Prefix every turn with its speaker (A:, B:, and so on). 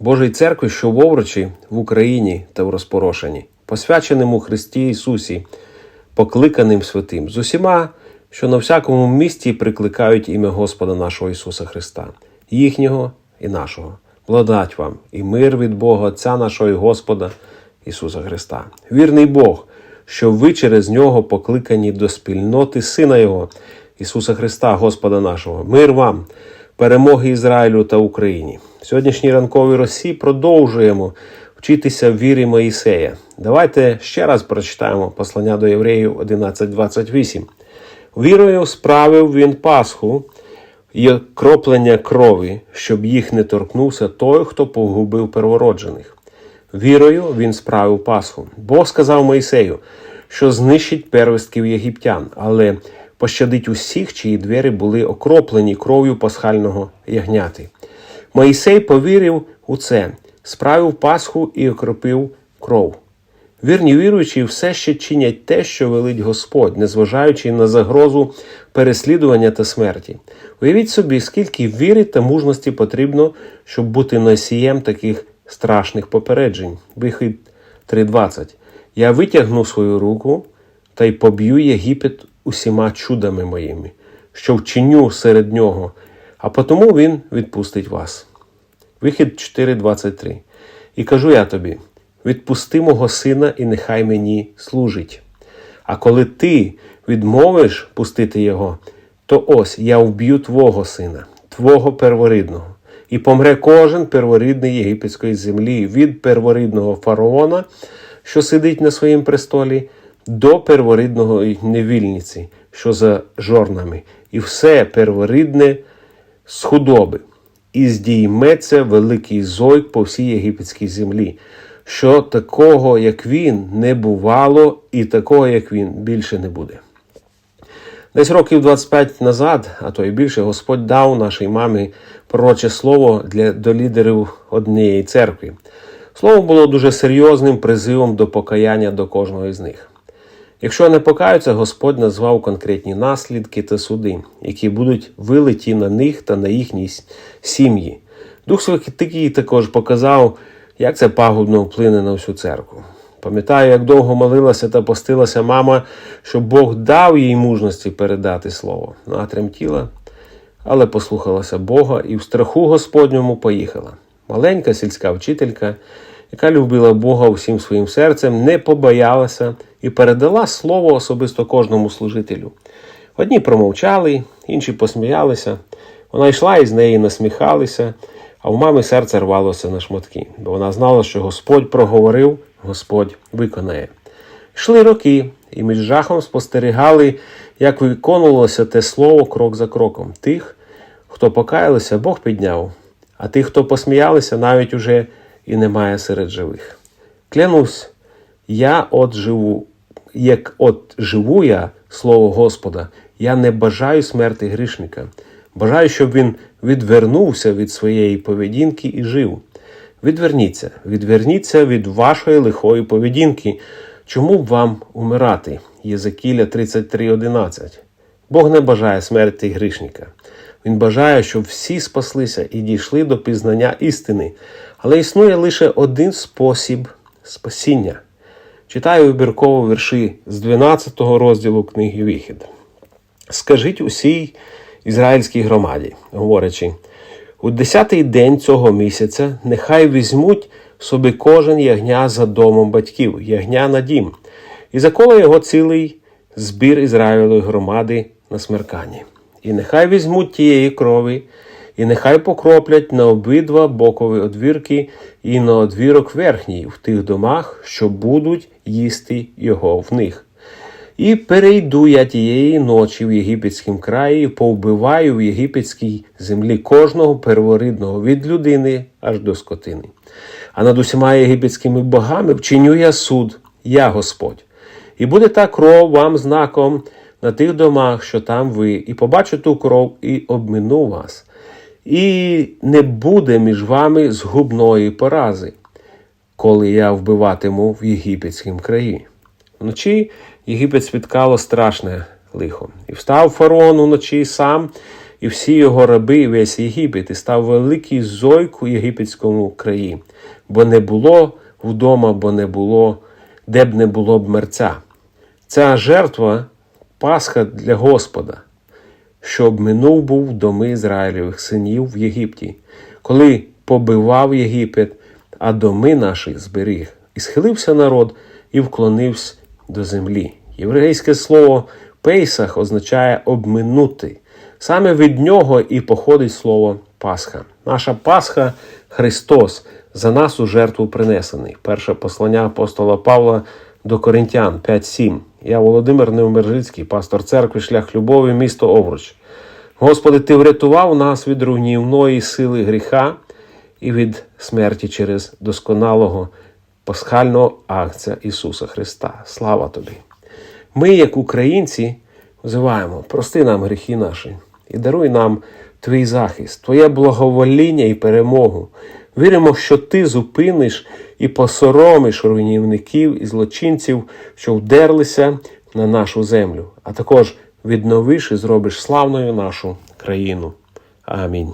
A: Божої церкви, що в Овручі, в Україні та в розпорошенні, посвяченим у Христі Ісусі, покликаним святим, з усіма, що на всякому місці прикликають ім'я Господа нашого Ісуса Христа, їхнього і нашого. Благодать вам і мир від Бога Отця нашого і Господа Ісуса Христа. Вірний Бог, що ви через нього покликані до спільноти Сина Його, Ісуса Христа, Господа нашого. Мир вам, перемоги Ізраїлю та Україні. Сьогоднішній ранковій Росії продовжуємо вчитися в вірі Моїсея. Давайте ще раз прочитаємо послання до Євреїв 11.28. Вірою справив він Пасху і кроплення крові, щоб їх не торкнувся той, хто погубив первороджених. Вірою він справив Пасху. Бог сказав Моїсею, що знищить первистків єгиптян, але пощадить усіх, чиї двері були окроплені кров'ю пасхального ягняти. Моїсей повірив у це, справив Пасху і окропив кров. Вірні віруючі все ще чинять те, що велить Господь, незважаючи на загрозу переслідування та смерті. Уявіть собі, скільки віри та мужності потрібно, щоб бути носієм таких страшних попереджень. Вихід 3.20. Я витягну свою руку та й поб'ю Єгипет усіма чудами моїми, що вчиню серед нього, а потому він відпустить вас. Вихід 4.23. І кажу я тобі: відпусти мого сина, і нехай мені служить. А коли ти відмовиш пустити його, то ось я вб'ю твого сина, твого перворідного, і помре кожен перворідний єгипетської землі від перворідного фараона, що сидить на своїм престолі, до перворідного невільниці, що за жорнами, і все перворідне з худоби і здійметься великий зойк по всій єгипетській землі, що такого, як він, не бувало, і такого, як він, більше не буде. Десь років 25 назад, а то й більше, Господь дав нашій мамі пророче слово для, до лідерів однієї церкви. Слово було дуже серйозним призивом до покаяння до кожного із них. Якщо не покаються, Господь назвав конкретні наслідки та суди, які будуть вилиті на них та на їхній сім'ї. Дух Святий також показав, як це пагубно вплине на всю церкву. Пам'ятаю, як довго молилася та постилася мама, щоб Бог дав їй мужності передати слово. Вона тремтіла, але послухалася Бога і в страху Господньому поїхала. Маленька сільська вчителька, яка любила Бога всім своїм серцем, не побоялася і передала слово особисто кожному служителю. Одні промовчали, інші посміялися. Вона йшла і з неї насміхалися, а у мами серце рвалося на шматки, бо вона знала, що Господь проговорив, Господь виконає. Йшли роки, і між жахом спостерігали, як виконувалося те слово крок за кроком. Тих, хто покаялися, Бог підняв, а тих, хто посміялися, навіть уже і немає серед живих. Клянусь, я от живу, як от живу я, слово Господа, я не бажаю смерти грішника. Бажаю, щоб він відвернувся від своєї поведінки і жив. Відверніться, відверніться від вашої лихої поведінки. Чому б вам умирати? Єзекіля 33.11. Бог не бажає смерті грішника. Він бажає, щоб всі спаслися і дійшли до пізнання істини. Але існує лише один спосіб спасіння. Читаю вибірково вірші з 12 розділу книги Вихід. Скажіть усій ізраїльській громаді, говорячи, у десятий день цього місяця нехай візьмуть собі кожен ягня за домом батьків, ягня на дім, і заколе його цілий збір Ізраїлої громади на смерканні. І нехай візьмуть тієї крові, і нехай покроплять на обидва бокові одвірки і на одвірок верхній в тих домах, що будуть їсти його в них. І перейду я тієї ночі в єгипетському краї, повбиваю в єгипетській землі кожного перворідного від людини аж до скотини. А над усіма єгипетськими богами вчиню я суд, я Господь. І буде та кров вам знаком на тих домах, що там ви, і побачу ту кров, і обмину вас. І не буде між вами згубної порази, коли я вбиватиму в єгипетському краї. Вночі Єгипет спіткало страшне лихо. І встав фараон уночі сам і всі його раби, і весь Єгипет, і став великий зойк у єгипетському краї, бо не було вдома, бо не було, де б не було б мерця. Ця жертва Пасха для Господа, щоб минув був доми Ізраїлевих синів в Єгипті, коли побивав Єгипет, а доми наші зберіг. І схилився народ і вклонився до землі. Єврейське слово Пейсах означає обминути. Саме від нього і походить слово Пасха. Наша Пасха Христос за нас у жертву принесений. Перше послання апостола Павла до Коринтян 5.7. Я Володимир Неумержицький, пастор церкви, шлях любові, місто Овруч. Господи, Ти врятував нас від руйнівної сили гріха і від смерті через досконалого пасхального акція Ісуса Христа. Слава Тобі! Ми, як українці, взиваємо, прости нам гріхи наші і даруй нам Твій захист, Твоє благовоління і перемогу. Віримо, що Ти зупиниш і посоромиш руйнівників і злочинців, що вдерлися на нашу землю, а також відновиш і зробиш славною нашу країну. Амінь.